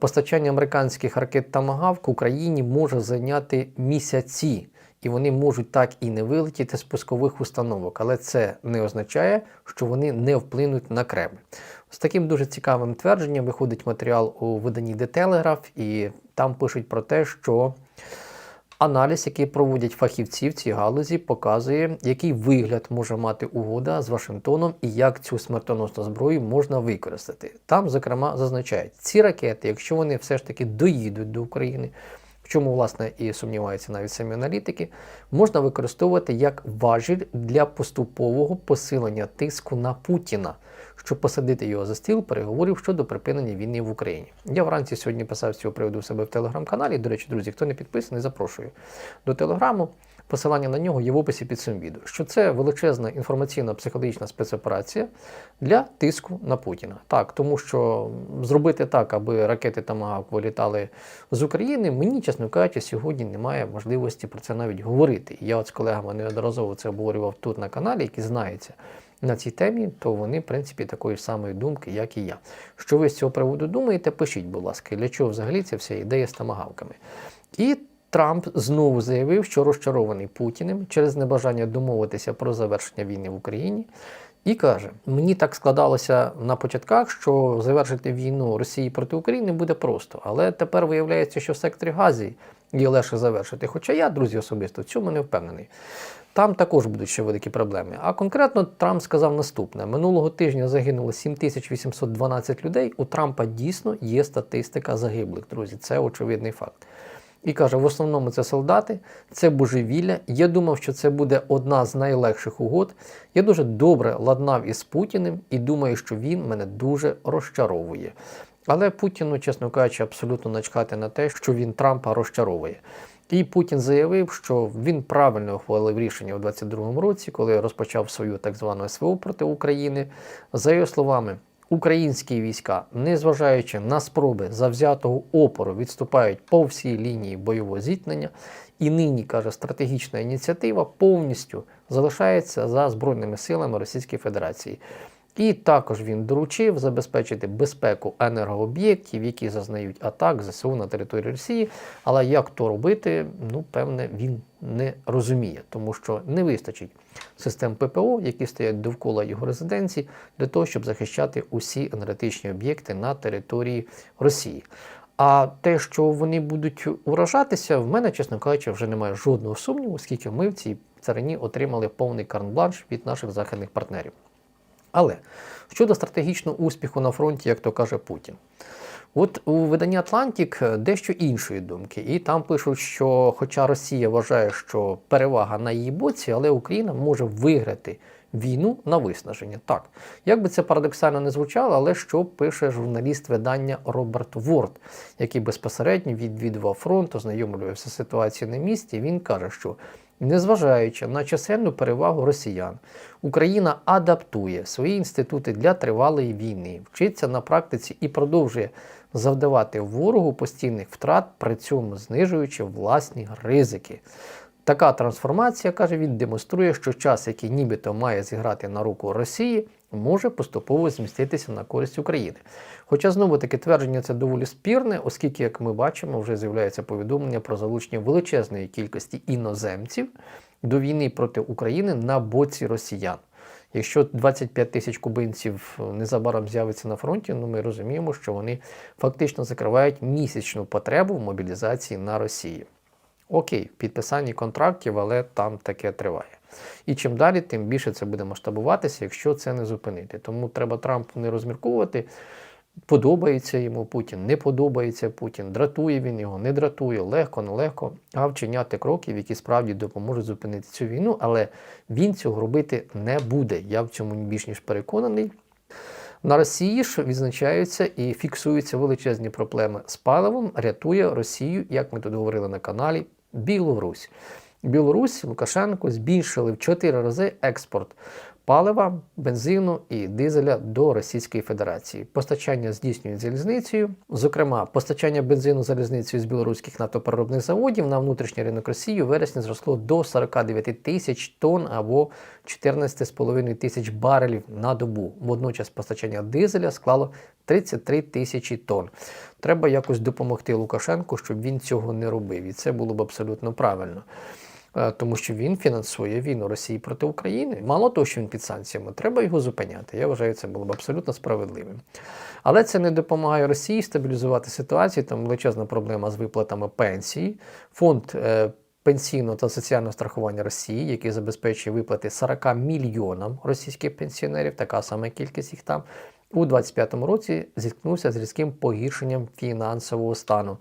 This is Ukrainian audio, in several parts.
постачання американських ракет Тамагавк Україні може зайняти місяці. І вони можуть так і не вилетіти з пускових установок, але це не означає, що вони не вплинуть на Кремль. З таким дуже цікавим твердженням виходить матеріал у виданні The Telegraph, і там пишуть про те, що аналіз, який проводять фахівці в цій галузі, показує, який вигляд може мати угода з Вашингтоном і як цю смертоносну зброю можна використати. Там, зокрема, зазначають, ці ракети, якщо вони все ж таки доїдуть до України, чому, власне, і сумніваються навіть самі аналітики, можна використовувати як важіль для поступового посилення тиску на Путіна, щоб посадити його за стіл переговорів щодо припинення війни в Україні. Я вранці сьогодні писав з цього приводу в себе в телеграм-каналі. До речі, друзі, хто не підписаний, запрошую до телеграму. Посилання на нього є в описі під цим відео. Що це величезна інформаційно-психологічна спецоперація для тиску на Путіна. Так, тому що зробити так, аби ракети Тамагавк вилітали з України, мені, чесно кажучи, сьогодні немає можливості про це навіть говорити. Я от з колегами неодноразово це обговорював тут на каналі, які знаються на цій темі, то вони, в принципі, такої ж самої думки, як і я. Що ви з цього приводу думаєте, пишіть, будь ласка, для чого взагалі ця вся ідея з тамагавками. І Трамп знову заявив, що розчарований Путіним через небажання домовитися про завершення війни в Україні. І каже: мені так складалося на початках, що завершити війну Росії проти України буде просто. Але тепер виявляється, що в секторі Газі є легше завершити. Хоча я, друзі, особисто в цьому не впевнений. Там також будуть ще великі проблеми. А конкретно Трамп сказав наступне: минулого тижня загинуло 7812 людей. У Трампа дійсно є статистика загиблих, друзі. Це очевидний факт. І каже, в основному це солдати, це божевілля. Я думав, що це буде одна з найлегших угод. Я дуже добре ладнав із Путіним і думаю, що він мене дуже розчаровує. Але Путіну, чесно кажучи, абсолютно начхати на те, що він Трампа розчаровує. І Путін заявив, що він правильно ухвалив рішення у 2022 році, коли розпочав свою так звану СВО проти України. За його словами, українські війська, незважаючи на спроби завзятого опору, відступають по всій лінії бойового зіткнення. І нині каже, стратегічна ініціатива повністю залишається за збройними силами Російської Федерації. І також він доручив забезпечити безпеку енергооб'єктів, які зазнають атак ЗСУ на території Росії. Але як то робити, ну певне, він не розуміє, тому що не вистачить систем ППО, які стоять довкола його резиденції, для того, щоб захищати усі енергетичні об'єкти на території Росії. А те, що вони будуть уражатися, в мене, чесно кажучи, вже немає жодного сумніву, оскільки ми в цій царині отримали повний карт-бланш від наших західних партнерів. Але щодо стратегічного успіху на фронті, як то каже Путін, от у виданні Атлантик дещо іншої думки, і там пишуть, що, хоча Росія вважає, що перевага на її боці, але Україна може виграти війну на виснаження. Так, як би це парадоксально не звучало, але що пише журналіст видання Роберт Ворд, який безпосередньо відвідував фронт, ознайомлювався з ситуацією на місці, він каже, що Незважаючи на чисельну перевагу росіян, Україна адаптує свої інститути для тривалої війни, вчиться на практиці і продовжує завдавати ворогу постійних втрат, при цьому знижуючи власні ризики. Така трансформація, каже він, демонструє, що час, який нібито має зіграти на руку Росії, може поступово зміститися на користь України. Хоча знову таки твердження це доволі спірне, оскільки, як ми бачимо, вже з'являється повідомлення про залучення величезної кількості іноземців до війни проти України на боці росіян. Якщо 25 тисяч кубинців незабаром з'явиться на фронті, ну ми розуміємо, що вони фактично закривають місячну потребу в мобілізації на Росії. Окей, підписанні контрактів, але там таке триває. І чим далі, тим більше це буде масштабуватися, якщо це не зупинити. Тому треба Трампу не розмірковувати. Подобається йому Путін, не подобається Путін, дратує він його, не дратує, легко, нелегко, а вчиняти кроків, які справді допоможуть зупинити цю війну, але він цього робити не буде. Я в цьому більш ніж переконаний. На Росії ж відзначаються і фіксуються величезні проблеми з паливом, рятує Росію, як ми тут говорили на каналі, Білорусь. Білорусь Лукашенко збільшили в 4 рази експорт палива, бензину і дизеля до Російської Федерації. Постачання здійснюють залізницею. Зокрема, постачання бензину залізницею з білоруських нафтопереробних заводів на внутрішній ринок Росії у вересні зросло до 49 тисяч тонн або 14,5 тисяч барелів на добу. Водночас постачання дизеля склало 33 тисячі тонн. Треба якось допомогти Лукашенку, щоб він цього не робив. І це було б абсолютно правильно. Е, Тому що він фінансує війну Росії проти України. Мало того, що він під санкціями, треба його зупиняти. Я вважаю, це було б абсолютно справедливим. Але це не допомагає Росії стабілізувати ситуацію. Там величезна проблема з виплатами пенсії. Фонд е, пенсійного та соціального страхування Росії, який забезпечує виплати 40 мільйонам російських пенсіонерів, така сама кількість їх там. У 2025 році зіткнувся з різким погіршенням фінансового стану.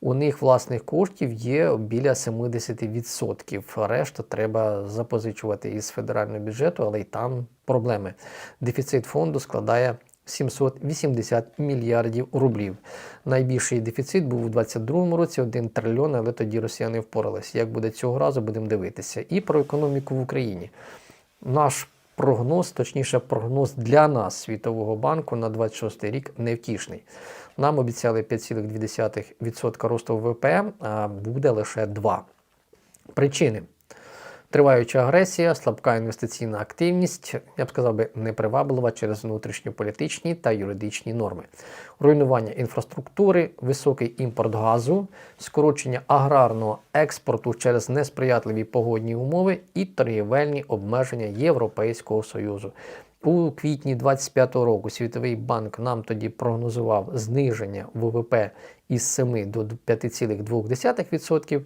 У них власних коштів є біля 70%. Решта треба запозичувати із федерального бюджету, але й там проблеми. Дефіцит фонду складає 780 мільярдів рублів. Найбільший дефіцит був у 2022 році 1 трильйон, але тоді росіяни впоралися. Як буде цього разу, будемо дивитися. І про економіку в Україні. Наш прогноз, точніше, прогноз для нас Світового банку на 26 рік невтішний. Нам обіцяли 5,2% росту ВВП, а буде лише 2. Причини. Триваюча агресія, слабка інвестиційна активність, я б сказав би, неприваблива через внутрішньополітичні та юридичні норми, руйнування інфраструктури, високий імпорт газу, скорочення аграрного експорту через несприятливі погодні умови і торгівельні обмеження Європейського Союзу. У квітні 2025 року Світовий банк нам тоді прогнозував зниження ВВП із 7 до 5,2%.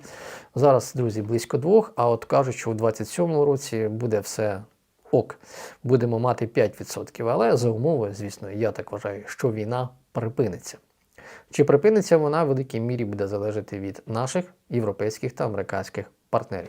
Зараз, друзі, близько 2, а от кажуть, що у 2027 році буде все ок. Будемо мати 5%. Але за умови, звісно, я так вважаю, що війна припиниться. Чи припиниться вона в великій мірі буде залежати від наших європейських та американських партнерів.